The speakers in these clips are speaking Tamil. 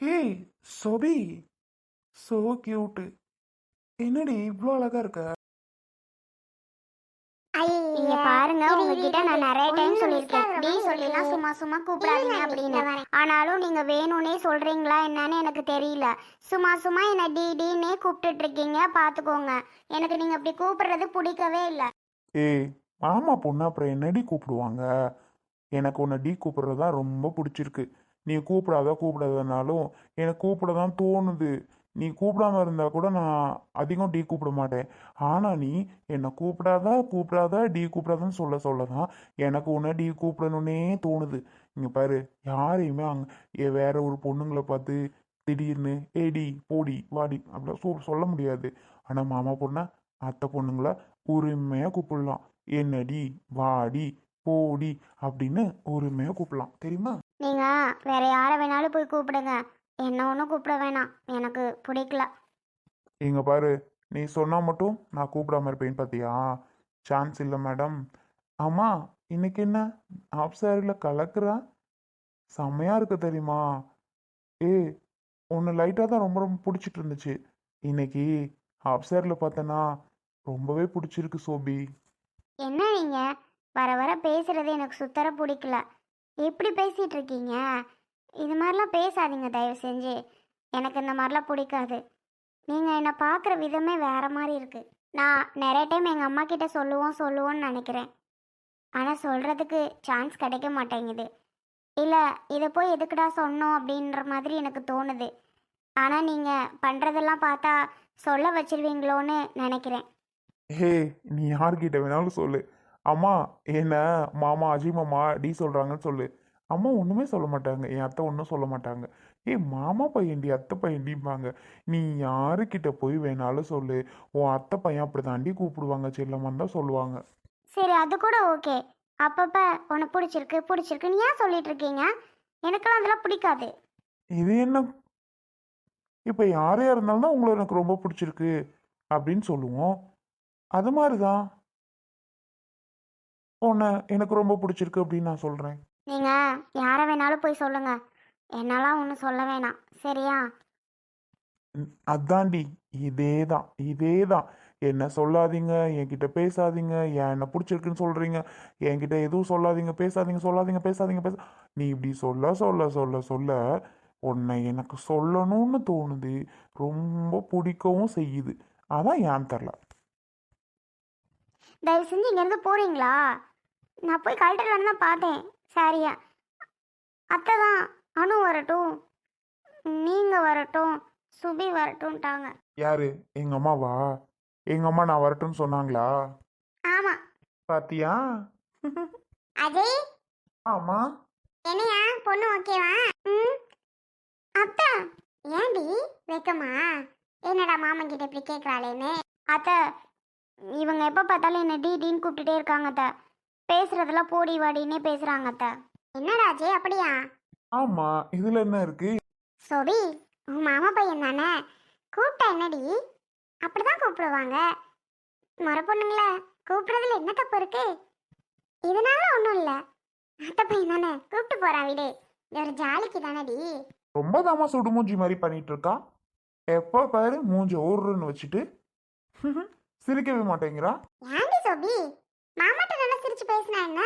ஹேய் சொபி. சோ கியூட்டு என்னடி இவ்வளோ அழகா இருக்க? இங்க பாருங்க உங்ககிட்ட நான் நிறைய டைம் சொல்லியிருக்கேன். டி சொல்லிலாம் சும்மா சும்மா கூப்பிடாதீங்க அப்படின்னு. ஆனாலும் நீங்க வேணும்னே சொல்றீங்களா என்னன்னு எனக்கு தெரியல. சும்மா சும்மா என்ன டி டின்னே கூப்பிட்டுட்டு இருக்கீங்க பாத்துக்கோங்க. எனக்கு நீங்க அப்படி கூப்பிடுறது பிடிக்கவே இல்லை. ஏய் மாமா பொண்ணு அப்புறம் என்னடி கூப்பிடுவாங்க? எனக்கு உன்னை டி கூப்பிடுறது தான் ரொம்ப பிடிச்சிருக்கு. நீ கூப்பிடாத கூப்பிடாதனாலும் எனக்கு கூப்பிட தான் தோணுது. நீ கூப்பிடாம இருந்தால் கூட நான் அதிகம் டி கூப்பிட மாட்டேன். ஆனால் நீ என்னை கூப்பிடாத கூப்பிடாத டி கூப்பிடாதான்னு சொல்ல சொல்ல தான் எனக்கு உன்னை டி கூப்பிடணுன்னே தோணுது. இங்கே பாரு யாரையுமே அங்கே வேற ஒரு பொண்ணுங்களை பார்த்து திடீர்னு ஏடி போடி வாடி அப்படிலாம் சொ சொல்ல முடியாது. ஆனால் மாமா பொண்ணை அத்தை பொண்ணுங்கள உரிமையாக கூப்பிடலாம். என்னடி வாடி போடி அப்படின்னு உரிமையாக கூப்பிடலாம். தெரியுமா? நீங்க வேற யாரை வேணாலும் போய் கூப்பிடுங்க. என்ன ஒன்றும் கூப்பிட வேணாம். எனக்கு பிடிக்கல. இங்க பாரு. நீ சொன்னா மட்டும் நான் கூப்பிடாம இருப்பேன்னு பார்த்தியா சான்ஸ் இல்லை மேடம் ஆமா இன்னைக்கு என்ன? ஆப் சாரியில் கலக்குறா? செம்மையா இருக்கு தெரியுமா? ஏ உன்னை லைட்டாக தான் ரொம்ப ரொம்ப பிடிச்சிட்டு இருந்துச்சு. இன்னைக்கு ஆப் சாரியில் பார்த்தேன்னா ரொம்பவே பிடிச்சிருக்கு சோபி. என்ன நீங்க? வர வர பேசுறது எனக்கு சுத்தர பிடிக்கல. எப்படி பேசிகிட்டு இருக்கீங்க இது மாதிரிலாம் பேசாதீங்க தயவு செஞ்சு. எனக்கு இந்த மாதிரிலாம் பிடிக்காது. நீங்கள் என்னை பார்க்குற விதமே வேறு மாதிரி இருக்குது நான் நிறைய டைம் எங்கள் அம்மா கிட்ட சொல்லுவோம் சொல்லுவோன்னு நினைக்கிறேன். ஆனால் சொல்கிறதுக்கு சான்ஸ் கிடைக்க மாட்டேங்குது. இல்லை இதை போய் எதுக்குடா சொன்னோம் அப்படின்ற மாதிரி எனக்கு தோணுது. ஆனால் நீங்கள் பண்ணுறதெல்லாம் பார்த்தா சொல்ல வச்சிருவீங்களோன்னு நினைக்கிறேன். ஹே நீ யார்கிட்ட வேணாலும் சொல்லு. அம்மா என்ன மாமா அஜய் மாமா டி சொல்கிறாங்கன்னு சொல்லு. அம்மா ஒன்றுமே சொல்ல மாட்டாங்க. என் அத்தை ஒன்றும் சொல்ல மாட்டாங்க. ஏய் மாமா பையன்டி அத்தை பையன்டிம்பாங்க நீ யாருக்கிட்ட போய் வேணாலும் சொல்லு. உன் அத்தை பையன் அப்படி தாண்டி கூப்பிடுவாங்க. செல்லம்மான்னு தான் சொல்லுவாங்க. சரி அது கூட ஓகே. அப்பப்ப உனக்கு பிடிச்சிருக்கு பிடிச்சிருக்குன்னு ஏன் சொல்லிட்டு இருக்கீங்க? எனக்கெல்லாம் அதெல்லாம் பிடிக்காது. இது என்ன? இப்போ யாரையா இருந்தாலும் தான் உங்களை எனக்கு ரொம்ப பிடிச்சிருக்கு அப்படின்னு சொல்லுவோம். அது மாதிரி தான். உன்னை எனக்கு ரொம்ப பிடிச்சிருக்கு அப்படின்னு நான் சொல்கிறேன் நீங்க யாரை வேணாலும் போய் சொல்லுங்க. என்னெல்லாம் ஒன்றும் சொல்ல வேணாம். சரியா? ம், அதான்டி. இதே தான் இதே தான் என்ன சொல்லாதீங்க. என்கிட்ட பேசாதீங்க. ஏன் என்ன பிடிச்சிருக்குன்னு சொல்கிறீங்க என்கிட்ட எதுவும் சொல்லாதீங்க. பேசாதீங்க. சொல்லாதீங்க. பேசாதீங்க. பேச நீ இப்படி சொல்ல சொல்ல சொல்ல சொல்ல உன்னை எனக்கு சொல்லணும்னு தோணுது. ரொம்ப பிடிக்கவும் செய்யுது. அதான் ஏன் தெரில தயவு செஞ்சு இங்கேருந்து போறீங்களா? நான் போய் கழட்டலான்னு தான் பார்த்தேன். சரியா. அத்தை தான். அனு வரட்டும். நீங்கள் வரட்டும். சுபி வரட்டும்ட்டாங்க. யாரு? எங்கள் அம்மாவா? எங்கள் அம்மா நான் வரட்டும்னு சொன்னாங்களா? ஆமாம் பாத்தியா? அஜய்? ஆமா. என்னையா? பொண்ணு ஓகேவா? ம். அத்தா ஏண்டி வெக்கமா? என்னடா மாமன் கிட்ட இப்படி கேட்குறாளேன்னு அத்தை இவங்க எப்போ பார்த்தாலும் என்ன டி டின்னு கூப்பிட்டுட்டே இருக்காங்க அத்தை. பேசுறதெல்லாம் போடி வாடின்னே பேசுறாங்க அத்தை. என்னடா அஜய் அப்படியா? ஆமா இதுல என்ன இருக்கு? சோபி உன் மாமா பையன் தானே? கூப்பிட்டா என்னடி? அப்படிதான் கூப்பிடுவாங்க. முறை பொண்ணுங்கள கூப்பிடுறதுல என்ன தப்பு இருக்கு? இதனால ஒன்றும் இல்லை. அத்தை பையன் தானே கூப்பிட்டு போறான் விடு. இது ஒரு ஜாலிக்கு தானடி? ரொம்ப தாமா சுடுமூஞ்சி மாதிரி பண்ணிட்டு இருக்கா? எப்போ பாரு மூஞ்ச ஊர்ன்னு வச்சுட்டு. சிரிக்கவே மாட்டேங்கிறா. ஏன்டி சோபி மாமாட்ட நல்லா சிரிச்சு பேசினா என்ன?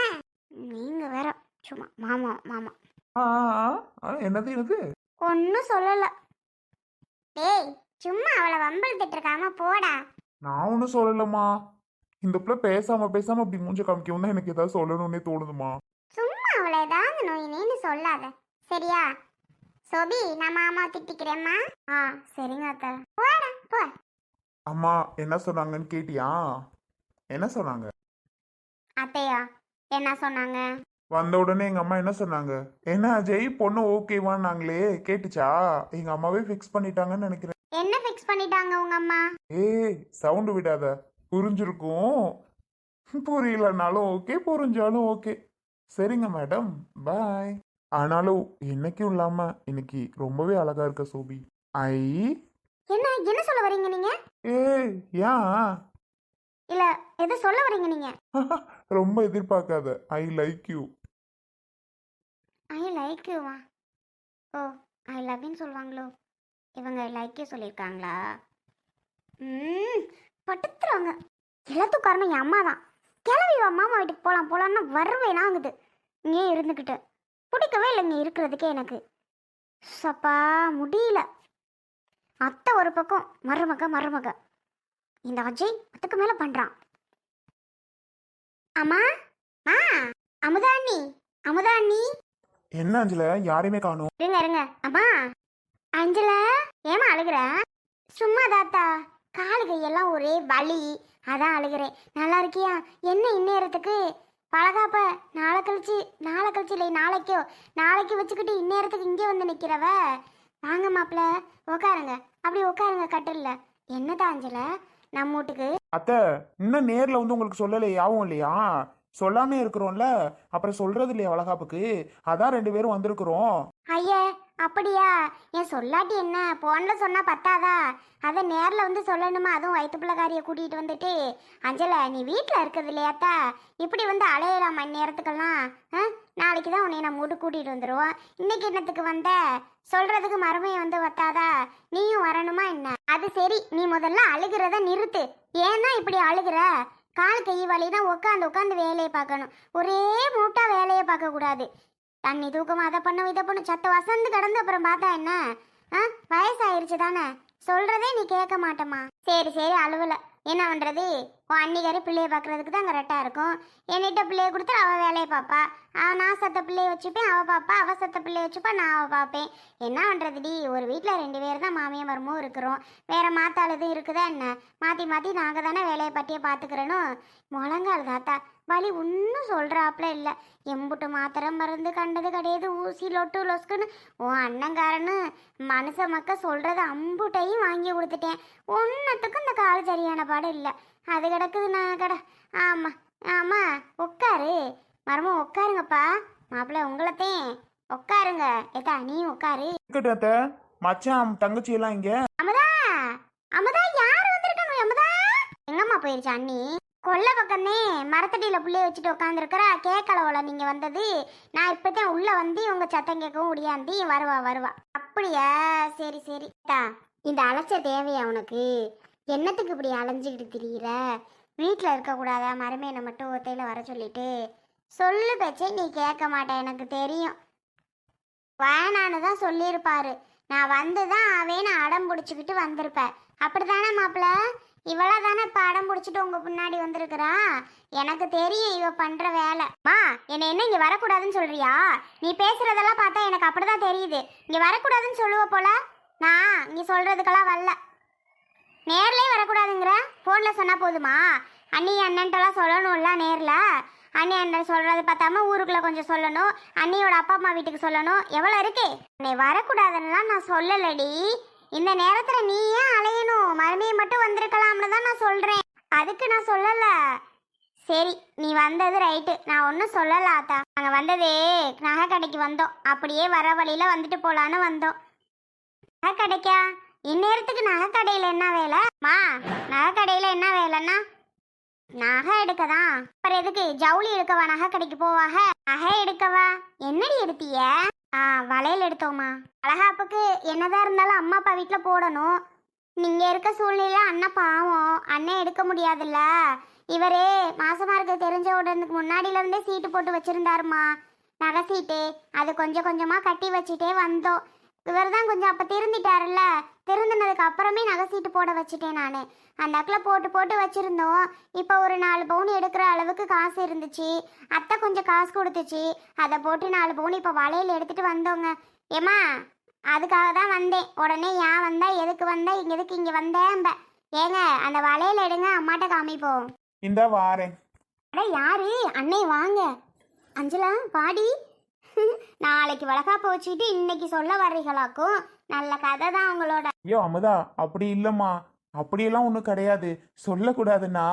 நீங்க வேற சும்மா மாமா மாமா. ஆ, ஆ, ஆ, என்னது என்னது? ஒன்றும் சொல்லல. டேய் சும்மா அவளை வம்பிழுத்துட்டு இருக்காம போடா. நான் ஒன்றும் சொல்லலம்மா. இந்த பிள்ளை பேசாம பேசாம அப்படி மூஞ்ச காமிக்கவும் தான் எனக்கு ஏதாவது சொல்லணும்னே தோணுதுமா சும்மா அவளை ஏதாவது நோயினேன்னு சொல்லாத. சரியா? சோபி நான் மாமா திட்டிக்கிறேம்மா. ஆ சரிங்க அத்தை. அம்மா என்ன சொன்னாங்கன்னு கேட்டியா? என்ன சொன்னாங்க? அத்தையா என்ன சொன்னாங்க? வந்த உடனே எங்க அம்மா என்ன சொன்னாங்க? என்ன அஜய் பொண்ணு ஓகேவான்னாங்களே கேட்டுச்சா? எங்க அம்மாவே ஃபிக்ஸ் பண்ணிட்டாங்கன்னு நினைக்கிறேன். என்ன ஃபிக்ஸ் பண்ணிட்டாங்க உங்க அம்மா? ஏய் சவுண்டு விடாத. புரிஞ்சிருக்கும். புரியலனாலும் ஓகே புரிஞ்சாலும் ஓகே சரிங்க மேடம் பாய் ஆனாலும் என்னைக்கும் இல்லாம இன்னைக்கு ரொம்பவே அழகா இருக்க சோபி. ஐ என்ன என்ன சொல்ல வரீங்க நீங்க? ஏய் ஏன் இல்ல எது சொல்ல வரீங்க நீங்க? ரொம்ப எதிர்பார்க்காத. I like you I like யூவா oh I லவ்னு சொல்லுவாங்களோ இவங்க லைக்கே சொல்லியிருக்காங்களா ம் படுத்துறாங்க எல்லாத்துக்கும் காரணம் என் அம்மா தான். கிளம்பி வா மாமா வீட்டுக்கு போகலாம் போகலான்னு வருவேன் ஆகுது இங்கே இருந்துக்கிட்டு பிடிக்கவே இல்லைங்க இருக்கிறதுக்கே எனக்கு. சப்பா முடியல. அத்தை ஒரு பக்கம் மருமக மருமக. இந்த அஜய் அதுக்கு மேலே பண்ணுறான் அம்மா ஆ அமுதா அண்ணி அமுதா அண்ணி என்ன அஞ்சல? யாரையுமே காணும். இருங்க இருங்க. அம்மா அஞ்சலா ஏமா அழுகுற? சும்மா தாத்தா. காலு கையெல்லாம் ஒரே வலி. அதான் அழுகிறேன். நல்லா இருக்கியா? என்ன இந்நேரத்துக்கு? பழகாப்ப. நாளை கழிச்சு நாளை கழிச்சு இல்லை நாளைக்கோ. நாளைக்கு வச்சுக்கிட்டு இந்நேரத்துக்கு இங்கே வந்து நிற்கிறவ வாங்க மாப்பிள்ள உக்காருங்க. அப்படி உட்காருங்க கட்டில்ல. என்னதான் அஞ்சல? நம்ம வீட்டுக்கு அத்தை இன்னும் நேர்ல வந்து உங்களுக்கு சொல்லலை யாவும் இல்லையா? சொல்லாமே இருக்கிறோம்ல. அப்புறம் சொல்றது இல்லையா வளகாப்புக்கு? அதான் ரெண்டு பேரும் வந்திருக்கிறோம். ஐயே அப்படியா? ஏன் சொல்லாட்டி என்ன? போன்ல சொன்னா பத்தாதா? அதை நேர்ல வந்து சொல்லணுமா? அதுவும் வயிற்று பிள்ளைக்காரியை கூட்டிகிட்டு வந்துட்டு. அஞ்சல நீ வீட்டில் இருக்கிறது இல்லையாத்தா இப்படி வந்து அலையலாம் மணி நேரத்துக்கெல்லாம். ஆ? நாளைக்கு தான் உன்னை நம்ம வீட்டுக்கு கூட்டிகிட்டு வந்துடுவோம் இன்னைக்கு என்னத்துக்கு வந்த? சொல்றதுக்கு மறுமையை வந்து வத்தாதா? வரணுமா என்ன? அது சரி நீ முதல்ல அழுகிறத நிறுத்து. ஏன்னா இப்படி அழுகிற? கால் கை வலினா உட்காந்து உட்காந்து வேலையை பார்க்கணும். ஒரே மூட்டா வேலையை பார்க்க கூடாது. தண்ணி தூக்கம் அதை பண்ணும் இதை பண்ணும். சத்த வசந்து கிடந்து அப்புறம் பார்த்தா என்ன? ஆ வயசாயிருச்சு தானே? சொல்றதே நீ கேட்க மாட்டேம்மா. சரி சரி அழுவல. என்ன பண்றது? உன் அன்னிக்காரி பிள்ளைய பார்க்குறதுக்கு தான் கரெக்டாக இருக்கும். என்கிட்ட பிள்ளைய கொடுத்து அவள் வேலையை பார்ப்பா. நான் சத்த பிள்ளைய வச்சுப்பேன் அவள் பார்ப்பா அவள் சத்த பிள்ளைய வச்சுப்பா நான் அவள் பார்ப்பேன். என்ன பண்ணுறதுடி ஒரு வீட்டில் ரெண்டு பேர் தான் மாமியம் மருமும் இருக்கிறோம். வேற மாத்தாளுது இருக்குதா என்ன? மாற்றி மாற்றி நாங்கள் தானே வேலையை பற்றியே பார்த்துக்கிறனும் முழங்கால் தாத்தா வலி ஒன்றும் சொல்கிறாப்புல இல்லை. எம்புட்டு மாத்திரை மருந்து கண்டது கிடையாது ஊசி லொட்டு லொஸ்குன்னு. உன் அண்ணங்காரன்னு மனுஷ மக்க சொல்கிறத அம்புட்டையும் வாங்கி கொடுத்துட்டேன். ஒன்றத்துக்கும் இந்த கால் சரியான பாடம் இல்லை. அது கிடக்குது நான் கட. ஆமாம் ஆமாம் உட்காரு. மரமும் உட்காருங்கப்பா. மாப்பிள்ளை உங்களைத்தேன். உட்காருங்க. ஏத்தா நீ உட்காரு. இருக்கட்டும் அத்தை? மச்சான் தங்கச்சி எல்லாம் இங்க. அமுதா அமுதா யார் வந்திருக்காங்க? அமுதா? எங்கம்மா போயிருச்சு அண்ணி? கொல்ல பக்கமே மரத்தடியில புள்ளைய வச்சுட்டு உட்காந்துருக்கிறா கேட்கலவோல நீங்க வந்தது. நான் இப்பதான் உள்ள வந்து உங்க சத்தம் கேட்கவும் முடியாந்தி வருவா வருவா. அப்படியா? சரி சரி. இந்த அலைச்ச தேவையா உனக்கு? என்னத்துக்கு இப்படி அலைஞ்சிக்கிட்டு திரியிற? வீட்டில் இருக்கக்கூடாதா மருமையனை மட்டும் ஒத்தையில் வர சொல்லிட்டு. சொல்லு பேச்சே நீ கேட்க மாட்டேன் எனக்கு தெரியும். வேணான்னு தான் சொல்லியிருப்பாரு. நான் வந்து தான் அவன் அடம் பிடிச்சிக்கிட்டு வந்திருப்பேன். அப்படி தானே மாப்பிள்ள? இவளா தானே இப்போ அடம் பிடிச்சிட்டு உங்கள் பின்னாடி வந்திருக்கிறா? எனக்கு தெரியும் இவ பண்ணுற வேலை. மா என்னை என்ன இங்கே வரக்கூடாதுன்னு சொல்கிறியா நீ பேசுகிறதெல்லாம் பார்த்தா எனக்கு அப்படி தான் தெரியுது. இங்கே வரக்கூடாதுன்னு சொல்லுவ போல. நான் நீ சொல்கிறதுக்கெல்லாம் வரல. நேர்லயே வரக்கூடாதுங்கிற? ஃபோனில் சொன்னால் போதுமா? அண்ணி அண்ணன்ட்டெல்லாம் சொல்லணும்ல நேரில்? அண்ணி அண்ணன் சொல்கிறது பார்த்தாம ஊருக்குள்ளே கொஞ்சம் சொல்லணும். அண்ணியோட அப்பா அம்மா வீட்டுக்கு சொல்லணும். எவ்வளோ இருக்கு? நீ வரக்கூடாதுன்னுலாம் நான் சொல்லலடி. இந்த நேரத்தில் நீ ஏன் அலையணும்? மறுமையை மட்டும் வந்திருக்கலாம்னு தான் நான் சொல்கிறேன் அதுக்கு நான் சொல்லலை. சரி நீ வந்தது ரைட்டு. நான் ஒன்றும் சொல்லலாத்தா நாங்கள் வந்ததே நகை கடைக்கு வந்தோம். அப்படியே வர வழியில் வந்துட்டு போகலான்னு வந்தோம். நகை கடைக்கா? இந்நேரத்துக்கு நகை கடையில் என்ன வேலை? மா நகை கடையில் என்ன வேலைன்னா? நகை எடுக்கதான் அப்புறம் எதுக்கு? ஜவுளி எடுக்கவா? நகை கடைக்கு போவாக? நகை எடுக்கவா? என்னடி எடுத்திய ஆ வளையல் எடுத்தோமா அழகாப்புக்கு என்னதான் இருந்தாலும் அம்மா அப்பா வீட்டில் போடணும். நீங்கள் இருக்க சூழ்நிலை அண்ணன் பாவம். அண்ணன் எடுக்க முடியாதுல்ல. இவரே மாசமாக இருக்க தெரிஞ்ச உடனுக்கு முன்னாடியிலருந்தே சீட்டு போட்டு வச்சுருந்தாருமா. நகை சீட்டு. அது கொஞ்சம் கொஞ்சமாக கட்டி வச்சுட்டே வந்தோம். இவர் தான் கொஞ்சம் அப்போ திருந்திட்டாருல்ல திருந்தினதுக்கு அப்புறமே நகை சீட்டு போட வச்சுட்டேன் நான். அந்த அக்கில் போட்டு போட்டு வச்சுருந்தோம். இப்போ ஒரு நாலு பவுன் எடுக்கிற அளவுக்கு காசு இருந்துச்சு. அத்தை கொஞ்சம் காசு கொடுத்துச்சு. அதை போட்டு நாலு பவுன் இப்போ வளையல் எடுத்துட்டு வந்தோங்க. ஏம்மா அதுக்காக தான் வந்தேன். உடனே ஏன் வந்தா எதுக்கு வந்தா இங்க எதுக்கு இங்கே வந்தேன் ஏங்க அந்த வளையல் எடுங்க அம்மாட்ட காமிப்போம். இந்த வாரேன். அட யாரு? அண்ணே வாங்க. அஞ்சலா பாடி நாளைக்கு வளகாப்பு வச்சுக்கிட்டு இன்னைக்கு சொல்ல வர்றீங்களாக்கும். நல்ல கதை தான் அவங்களோட ஐயோ அமுதா அப்படி இல்லைம்மா. அப்படியெல்லாம் ஒன்றும் கிடையாது. சொல்லக்கூடாதுண்ணா.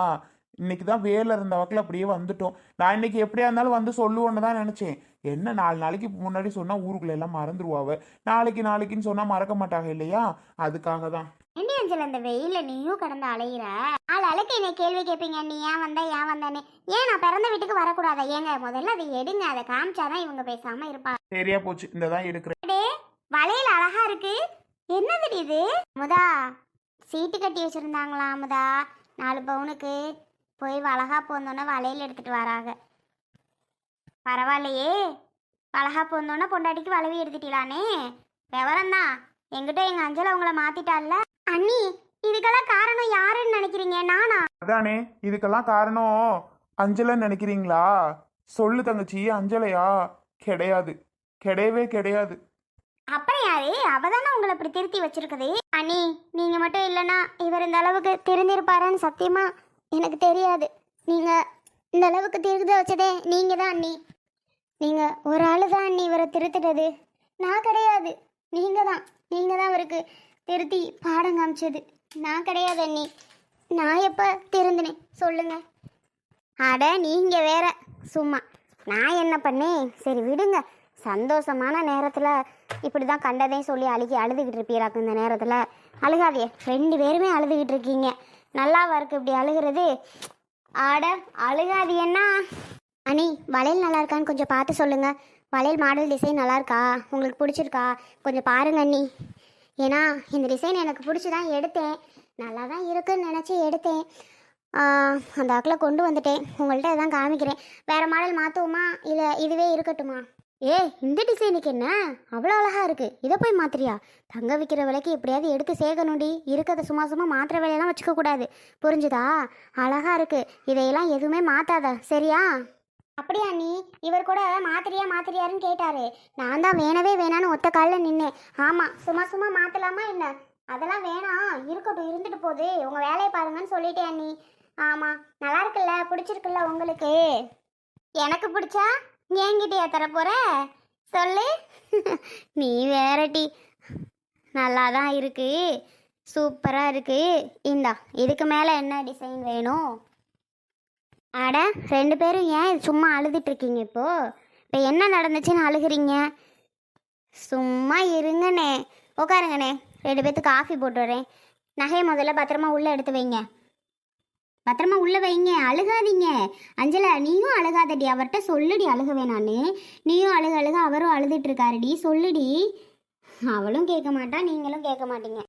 இன்னைக்கு தான் வேலை இருந்த வாக்குல அப்படியே வந்துட்டோம். நான் இன்னைக்கு எப்படியா இருந்தாலும் வந்து சொல்லுவோன்னு தான் நினச்சேன். என்ன நாலு நாளைக்கு முன்னாடி சொன்னால் ஊருக்குள்ள எல்லாம் மறந்துடுவாவ நாளைக்கு நாளைக்குன்னு சொன்னால் மறக்க மாட்டாங்க இல்லையா? அதுக்காக தான் என்ன அஞ்சல் அந்த வெயில நீயும் கடந்து அலையிற? ஆள் அழைக்க என்னை கேள்வி கேட்பீங்க நீ ஏன் வந்த ஏன் வந்தானே ஏன் நான் பிறந்த வீட்டுக்கு வரக்கூடாதா? ஏங்க முதல்ல அதை எடுங்க. அதை காமிச்சாதான் இவங்க பேசாம இருப்பாங்க சரியா போச்சு. இந்த தான் எடுக்கிறேன் வளையல் அழகா இருக்கு. என்னது இது? அமுதா சீட்டு கட்டி வச்சிருந்தாங்களா அமுதா? நாலு பவுனுக்கு. போய் வளகா போந்தோன்னே வளையல் எடுத்துட்டு வராங்க. பரவாயில்லையே. வளகா போந்தோன்னே பொண்டாட்டிக்கு வளவி எடுத்துட்டீங்களானே விவரம்தான் எங்கிட்ட எங்க அஞ்சலை உங்களை மாத்திட்டால அண்ணி இதுக்கெல்லாம் காரணம் யாருன்னு நினைக்கிறீங்க? நானா? அதானே இதுக்கெல்லாம் காரணம் அஞ்சலைன்னு நினைக்கிறீங்களா? சொல்லு தங்கச்சி அஞ்சலையா? கிடையாது. கிடையவே கிடையாது. அப்புறம் யாரு? அவதானே உங்களை இப்படி திருத்தி வச்சிருக்குது. அண்ணி நீங்க மட்டும் இல்லைன்னா இவர் இந்த அளவுக்கு திருந்திருப்பாருன்னு சத்தியமா எனக்கு தெரியாது. நீங்க இந்த அளவுக்கு திருத்த வச்சதே நீங்க தான் அண்ணி. நீங்க ஒரு ஆள் தான் அண்ணி இவரை திருத்துட்டது. நான் கிடையாது. நீங்க தான் நீங்க தான் அவருக்கு திருத்தி பாடம் காமிச்சது. நான் கிடையாது அண்ணி. நான் எப்ப திருந்தினேன் சொல்லுங்க. அட நீங்க வேற. சும்மா. நான் என்ன பண்ணேன்? சரி விடுங்க. சந்தோஷமான நேரத்தில் இப்படி தான் கண்டதையும் சொல்லி அழுகி அழுதுகிட்டு இருப்பீராக்கு இந்த நேரத்தில்? அழுகாதே. ரெண்டு பேருமே அழுதுகிட்டு இருக்கீங்க. நல்லாவா இருக்கு இப்படி அழுகிறது? ஆட அழுகாதியன்னா அண்ணி வளையல் நல்லா இருக்கான்னு கொஞ்சம் பார்த்து சொல்லுங்கள் வளையல் மாடல் டிசைன் நல்லா இருக்கா? உங்களுக்கு பிடிச்சிருக்கா? கொஞ்சம் பாருங்க அண்ணி. ஏன்னா இந்த டிசைன் எனக்கு பிடிச்சி தான் எடுத்தேன். நல்லா தான் இருக்குன்னு நினச்சி எடுத்தேன். அந்த அக்கில் கொண்டு வந்துட்டேன். உங்கள்கிட்ட இதான் காமிக்கிறேன். வேறு மாடல் மாற்றுவோமா இல்லை இதுவே இருக்கட்டுமா? ஏ இந்த டிசைனுக்கு என்ன? அவ்வளோ அழகாக இருக்குது இதை போய் மாத்திரியா தங்க விற்கிற விலைக்கு எப்படியாவது எடுத்து சேர்க்கணும்டி. இருக்கிறத சும்மா சும்மா மாத்திர வேலையெல்லாம் வச்சுக்கக்கூடாது. புரிஞ்சுதா? அழகாக இருக்குது இதையெல்லாம் எதுவுமே மாற்றாத சரியா? அப்படியா நீ இவர் கூட மாத்திரியா மாத்திரியாருன்னு கேட்டாரு. நான் தான் வேணவே வேணான்னு ஒத்த காலில் நின்னேன். ஆமாம் சும்மா சும்மா மாற்றலாமா என்ன? அதெல்லாம் வேணாம். இருக்கட்டும் இருந்துட்டு போகுது. உங்கள் வேலையை பாருங்கன்னு சொல்லிட்டேன் நீ ஆமாம் நல்லா இருக்குல்ல? பிடிச்சிருக்குல்ல உங்களுக்கு? எனக்கு பிடிச்சா என்கிட்டயா தர தரப்போற சொல்லு. நீ வேறட்டி நல்லா தான் இருக்கு. சூப்பராக இருக்குது இந்தா இதுக்கு மேலே என்ன டிசைன் வேணும்? அட ரெண்டு பேரும் ஏன் இது சும்மா அழுதுட்டு இருக்கீங்க இப்போ? இப்போ என்ன நடந்துச்சுன்னு அழுகுறீங்க? சும்மா இருங்கண்ணே. உட்காருங்கண்ணே. ரெண்டு பேத்துக்கு காஃபி போட்டு வரேன். நகையை முதல்ல பத்திரமா உள்ளே எடுத்து வைங்க. பத்திரமா உள்ள வைங்க. அழுகாதீங்க. அஞ்சலா நீயும் அழுகாதடி. அவர்கிட்ட சொல்லுடி அழுக வேணான்னு நீயும் அழுக அழுக அவரும் அழுதுட்டு இருக்காருடி சொல்லுடி. அவளும் கேட்க மாட்டா நீங்களும் கேட்க மாட்டீங்க.